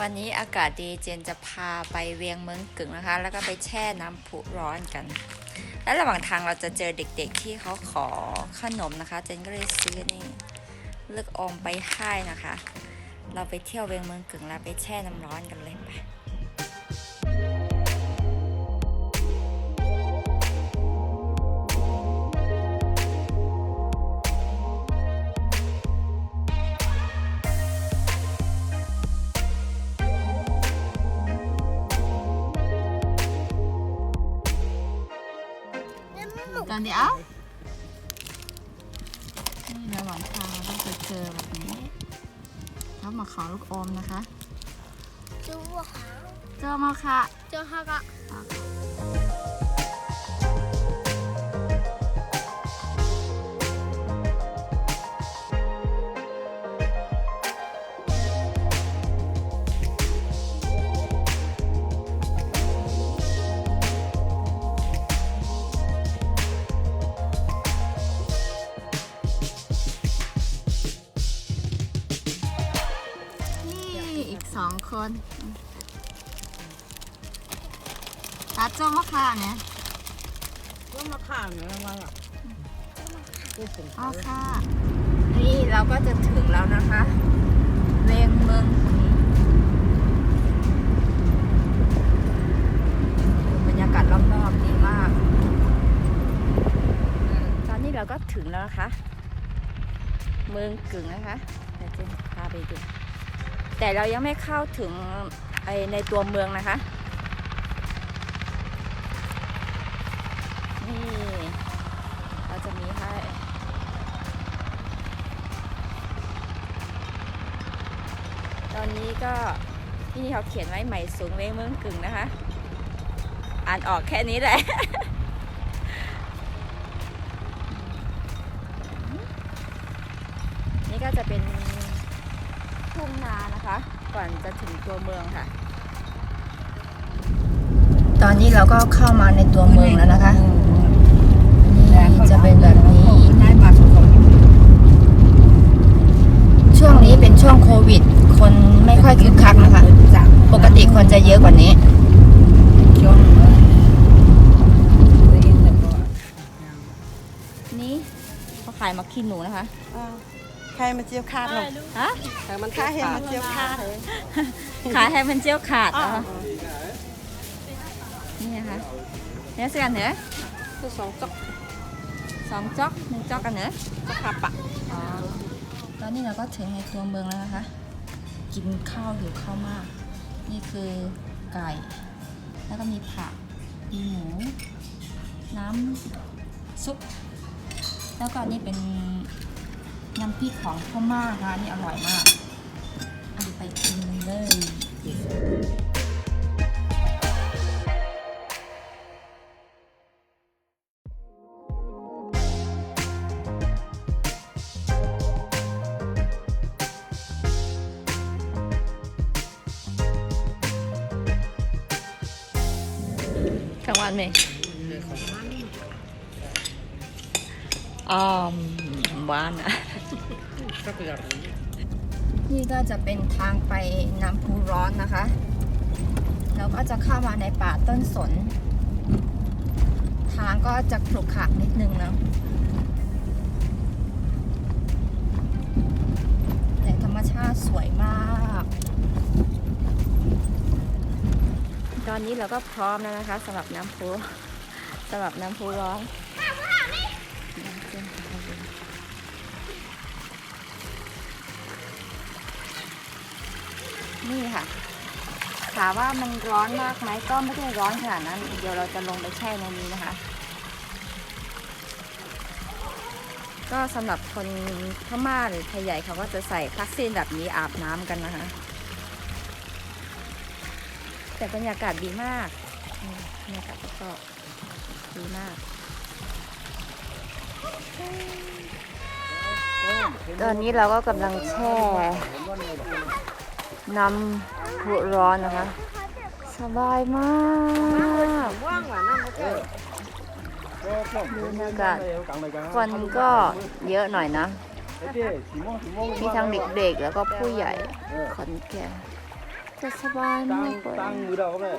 วันนี้อากาศดีเจนจะพาไปเวียงเมืองกึ่งนะคะ แล้วก็ไปแช่น้ำผุร้อนกัน และระหว่างทางเราจะเจอเด็กๆที่เขาขอขนมนะคะ เจนก็เลยซื้อนี่เลือกอมไปให้นะคะ เราไปเที่ยวเวียงเมืองกึ่งแล้วไปแช่น้ำร้อนกันเลยไป เดี๋ยวนี่ระหว่างทางเราจะเจอแบบนี้แล้วมาขอลูกอมนะคะ เจอมะขะเจอมะขะเจอฮะกะ สองคนตาเจ้ามาค่ะเนี่ยก็มาข่าวเนี่ยอะไรอะกูผงอ๋อค่ะ นี่เราก็จะถึงแล้วนะคะเวียงเมืองบรรยากาศรอบๆดีมาก ตอนนี้เราก็ถึงแล้วนะคะ เมืองกึ่งนะคะเดี๋ยวเจะพาไปดู แต่เรายังไม่เข้าถึงไอในตัวเมืองนะคะ นี่เราจะมีให้ตอนนี้ก็ที่นี่เขาเขียนไว้ใหม่สูงเว้งเมืองกึ่งนะคะ อ่านออกแค่นี้แหละนี่ก็จะเป็น ทุ่งนานะคะ ก่อนจะถึงตัวเมืองค่ะ ตอนนี้เราก็เข้ามาในตัวเมืองแล้วนะคะนี่จะเป็นแบบนี้ได้มาสองคนช่วงนี้เป็นช่วงโควิด คนไม่ค่อยคึกคักนะคะ ปกติคนจะเยอะกว่านี้ช่วงเองแต่ก็นี่เขาขายมักขี้หนูนะคะ ใครมาเจียวคาดหรอกฮะใครมันค่าเห็นมาเจียวคาดเลยขายให้มันเจียวขาดอ๋อเหรอนี่นะคะเนี่ยเสียนเหรอคือสองจอกสองจอกหนึ่งจอกกันเหรอจอกขาปะอ๋อตอนนี้เราก็ถึงในตัวเมืองแล้วนะคะ กินข้าวอยู่ข้าวมาก นี่คือไก่ แล้วก็มีผัก มีหมู น้ำซุป แล้วก็อันนี่เป็น น้ำพริกของพ่อม่าค่ะนี่อร่อยมากเอาไปกินเลยกลางวันไหมอ๋ อหวานอะนี่ก็จะเป็นทางไปน้ำพุร้อนนะคะ แล้วก็จะเข้ามาในป่าต้นสน ทางก็จะขรุขระนิดนึงนะแต่ธรรมชาติสวยมาก ตอนนี้เราก็พร้อมแล้วนะคะสำหรับน้ำพุสำหรับน้ำพุร้อน นี่ค่ะ ถามว่ามันร้อนมากไหมก็ไม่ได้ร้อนขนาดนั้น เดี๋ยวเราจะลงไปแช่ในนี้นะคะ ก็สำหรับคนพม่าหรือไทยใหญ่เขาก็จะใส่พักซีนแบบนี้อาบน้ำกันนะคะ แต่บรรยากาศดีมากบรรยากาศก็ดีมากตอนนี้เราก็กำลังแช่ น้ำพุร้อนนะคะ สบายมากว่างว่ะนั่นเขากิดดูบรรยากาศคนก็เยอะหน่อยนะ มีทั้งเด็กๆ แล้วก็ผู้ใหญ่ขอนแก่นจะสบายมากเลย